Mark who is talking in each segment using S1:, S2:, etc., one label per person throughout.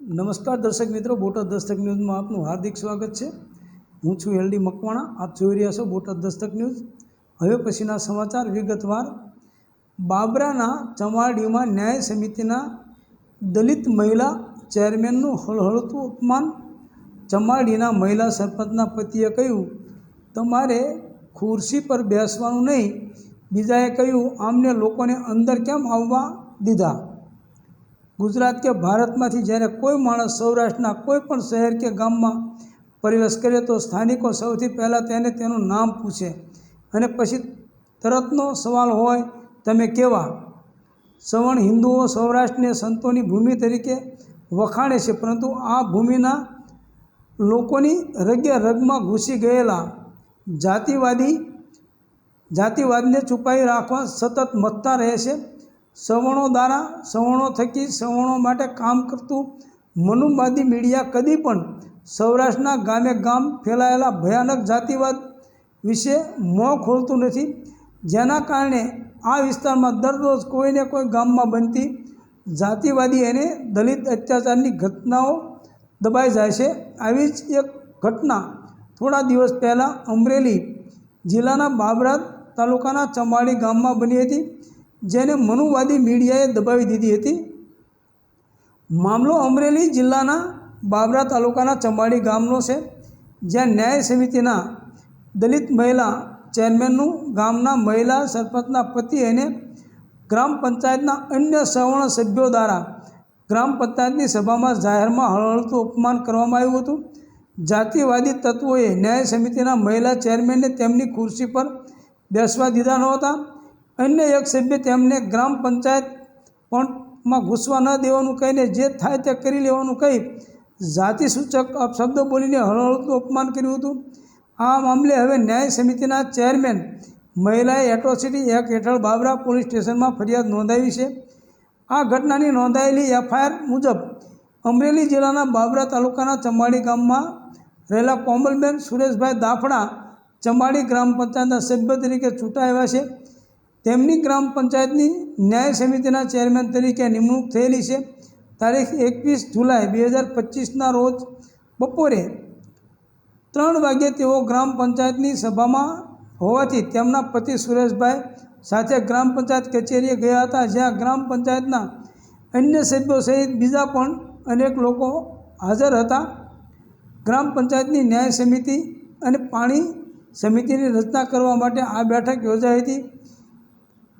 S1: નમસ્કાર દર્શક મિત્રો, બોટાદ દસ્તક ન્યૂઝમાં આપનું હાર્દિક સ્વાગત છે. હું છું એલડી મકવાણા, આપ જોઈ રહ્યા છો બોટાદ દસ્તક ન્યૂઝ. હવે પછીના સમાચાર વિગતવાર. બાબરાના ચમાડીમાં ન્યાય સમિતિના દલિત મહિલા ચેરમેનનું હળહળતું અપમાન. ચમાડીના મહિલા સરપંચના પતિએ કહ્યું, તમારે ખુરશી પર બેસવાનું નહીં. બીજાએ કહ્યું, આમને લોકોને અંદર કેમ આવવા દીધા? ગુજરાત કે ભારતમાંથી જ્યારે કોઈ માણસ સૌરાષ્ટ્રના કોઈ પણ શહેર કે ગામમાં પ્રવેશ કરે તો સ્થાનિકો સૌથી પહેલાં તેને તેનું નામ પૂછે. અને પછી તરતનો સવાલ હોય, તમે કેવા? સવર્ણ હિન્દુઓ સૌરાષ્ટ્રને સંતોની ભૂમિ તરીકે વખાણે છે, પરંતુ આ ભૂમિના લોકોની રગ્ય રગમાં ઘૂસી ગયેલા જાતિવાદી, જાતિવાદને છુપાવી રાખવા સતત મથતા રહે છે. સવર્ણો દ્વારા સવર્ણો થકી સવર્ણો માટે કામ કરતું મનુવાદી મીડિયા કદી પણ સૌરાષ્ટ્રના ગામે ગામ ફેલાયેલા ભયાનક જાતિવાદ વિશે મોં ખોલતું નથી. જેના કારણે આ વિસ્તારમાં દરરોજ કોઈને કોઈ ગામમાં બનતી જાતિવાદી અને દલિત અત્યાચારની ઘટનાઓ દબાઈ જાય છે. આવી જ એક ઘટના થોડા દિવસ પહેલાં અમરેલી જિલ્લાના બાબરા તાલુકાના ચમાડી ગામમાં બની હતી. જેને મનુવાદી મીડિયાએ દબાવી દીધી હતી. મામલો અમરેલી જિલ્લાના બાબરા તાલુકાના ચંબાડી ગામનો છે, જ્યાં ન્યાય સમિતિના દલિત મહિલા ચેરમેનનું ગામના મહિલા સરપંચના પતિ અને ગ્રામ પંચાયતના અન્ય સવર્ણ સભ્યો દ્વારા ગ્રામ પંચાયતની સભામાં જાહેરમાં હળહળતું અપમાન કરવામાં આવ્યું હતું. જાતિવાદી તત્વોએ ન્યાય સમિતિના મહિલા ચેરમેનને તેમની ખુરશી પર બેસવા દીધા નહોતા અન્ય એક સભ્ય તેમને ગ્રામ પંચાયત પણમાં ઘૂસવા ન દેવાનું કહીને જે થાય તે કરી લેવાનું કહી જાતિસૂચક અપશબ્દો બોલીને હળહળતું અપમાન કર્યું હતું. આ મામલે હવે ન્યાય સમિતિના ચેરમેન મહિલાએ એટ્રોસિટી એક્ટ હેઠળ બાબરા પોલીસ સ્ટેશનમાં ફરિયાદ નોંધાવી છે. આ ઘટનાની નોંધાયેલી એફઆઈઆર મુજબ અમરેલી જિલ્લાના બાબરા તાલુકાના ચંબાડી ગામમાં રહેલા કોમલબેન સુરેશભાઈ દાફડા ચંબાડી ગ્રામ પંચાયતના સભ્ય તરીકે ચૂંટાયા છે. તેમની ગ્રામ પંચાયતની ન્યાય સમિતિના ચેરમેન તરીકે નિમણૂક થયેલી છે. તારીખ એકવીસ જુલાઈ બે હજાર પચીસના રોજ બપોરે ત્રણ વાગ્યે તેઓ ગ્રામ પંચાયતની સભામાં હોવાથી તેમના પતિ સુરેશભાઈ સાથે ગ્રામ પંચાયત કચેરીએ ગયા હતા, જ્યાં ગ્રામ પંચાયતના અન્ય સભ્યો સહિત બીજા પણ અનેક લોકો હાજર હતા. ગ્રામ પંચાયતની ન્યાય સમિતિ અને પાણી સમિતિની રચના કરવા માટે આ બેઠક યોજાઈ હતી.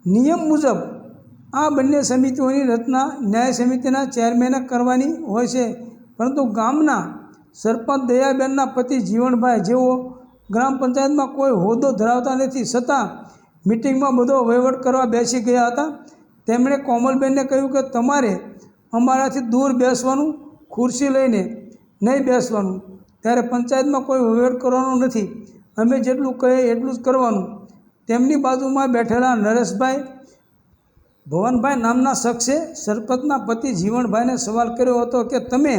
S1: નિયમ મુજબ આ બંને સમિતિઓની રચના ન્યાય સમિતિના ચેરમેને કરવાની હોય છે. પરંતુ ગામના સરપંચ દયાબેનના પતિ જીવણભાઈ જેઓ ગ્રામ પંચાયતમાં કોઈ હોદ્દો ધરાવતા નથી, છતાં મિટિંગમાં બધો વહીવટ કરવા બેસી ગયા હતા. તેમણે કોમલબેનને કહ્યું કે, તમારે અમારાથી દૂર બેસવાનું, ખુરશી લઈને નહીં બેસવાનું. ત્યારે પંચાયતમાં કોઈ વહીવટ કરવાનો નથી. અમે જેટલું કહીએ એટલું જ કરવાનું. તેમની બાજુમાં બેઠેલા નરેશભાઈ, ભવનભાઈ નામના શખ્સે સરપંચના પતિ જીવણભાઈને સવાલ કર્યો હતો કે તમે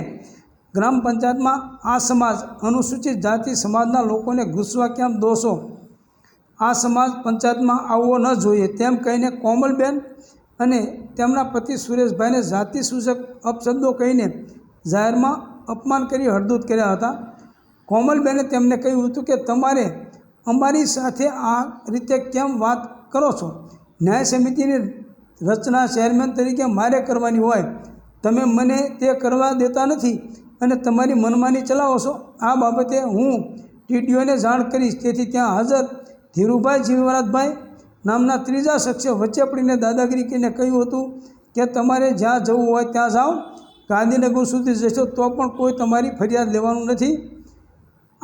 S1: ગ્રામ પંચાયતમાં આ સમાજ, અનુસૂચિત જાતિ સમાજના લોકોને ઘૂસવા કેમ દોશો આ સમાજ પંચાયતમાં આવવો ન જોઈએ તેમ કહીને કોમલબેન અને તેમના પતિ સુરેશભાઈને જાતિ સૂચક અપશબ્દો કહીને જાહેરમાં અપમાન કરી હળદૂત કર્યા હતા. કોમલબેને તેમને કહ્યું હતું કે તમારે અમારી સાથે આ રીતે કેમ વાત કરો છો? ન્યાય સમિતિની રચના ચેરમેન તરીકે મારે કરવાની હોય. તમે મને તે કરવા દેતા નથી અને તમારી મનમાની ચલાવો છો. આ બાબતે હું ટીડીઓને જાણ કરીશ. તેથી ત્યાં હાજર ધીરુભાઈ જીવરાજભાઈ નામના ત્રીજા શખ્સે વચ્ચે પડીને દાદાગીરી કરીને કહ્યું હતું કે તમારે જ્યાં જવું હોય ત્યાં જાઓ. ગાંધીનગર સુધી જશો તો પણ કોઈ તમારી ફરિયાદ લેવાનું નથી.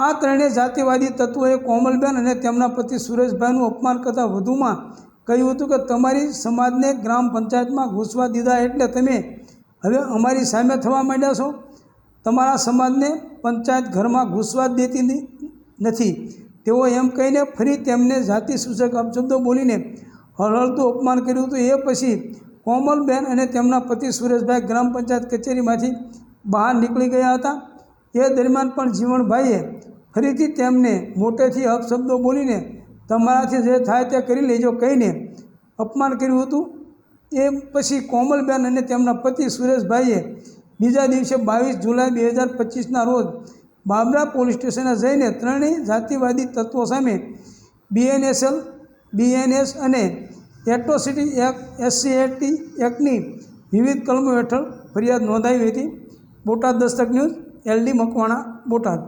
S1: આ ત્રણેય જાતિવાદી તત્વોએ કોમલબેન અને તેમના પતિ સુરેશભાઈનું અપમાન કરતાં વધુમાં કહ્યું હતું કે તમારી સમાજને ગ્રામ પંચાયતમાં ઘૂસવા દીધા એટલે તમે હવે અમારી સામે થવા માંડ્યા છો. તમારા સમાજને પંચાયત ઘરમાં ઘૂસવા જ દેતી નથી. તેઓ એમ કહીને ફરી તેમને જાતિ સૂચક અપશબ્દો બોલીને હળહળતું અપમાન કર્યું હતું. એ પછી કોમલબેન અને તેમના પતિ સુરેશભાઈ ગ્રામ પંચાયત કચેરીમાંથી બહાર નીકળી ગયા હતા. એ દરમિયાન પણ જીવણભાઈએ ફરીથી તેમને મોટેથી અપશબ્દો બોલીને, તમારાથી જે થાય તે કરી લેજો, કહીને અપમાન કર્યું હતું. એ પછી કોમલબેન અને તેમના પતિ સુરેશભાઈએ બીજા દિવસે બાવીસ જુલાઈ બે હજાર પચીસના રોજ બાબરા પોલીસ સ્ટેશને જઈને ત્રણેય જાતિવાદી તત્વો સામે બીએનએસએલ બીએનએસ અને એટ્રોસિટી એક્ટ, એસસી એટી એક્ટની વિવિધ કલમો હેઠળ ફરિયાદ નોંધાવી હતી. Botad Dastak news LD Makwana, Botad.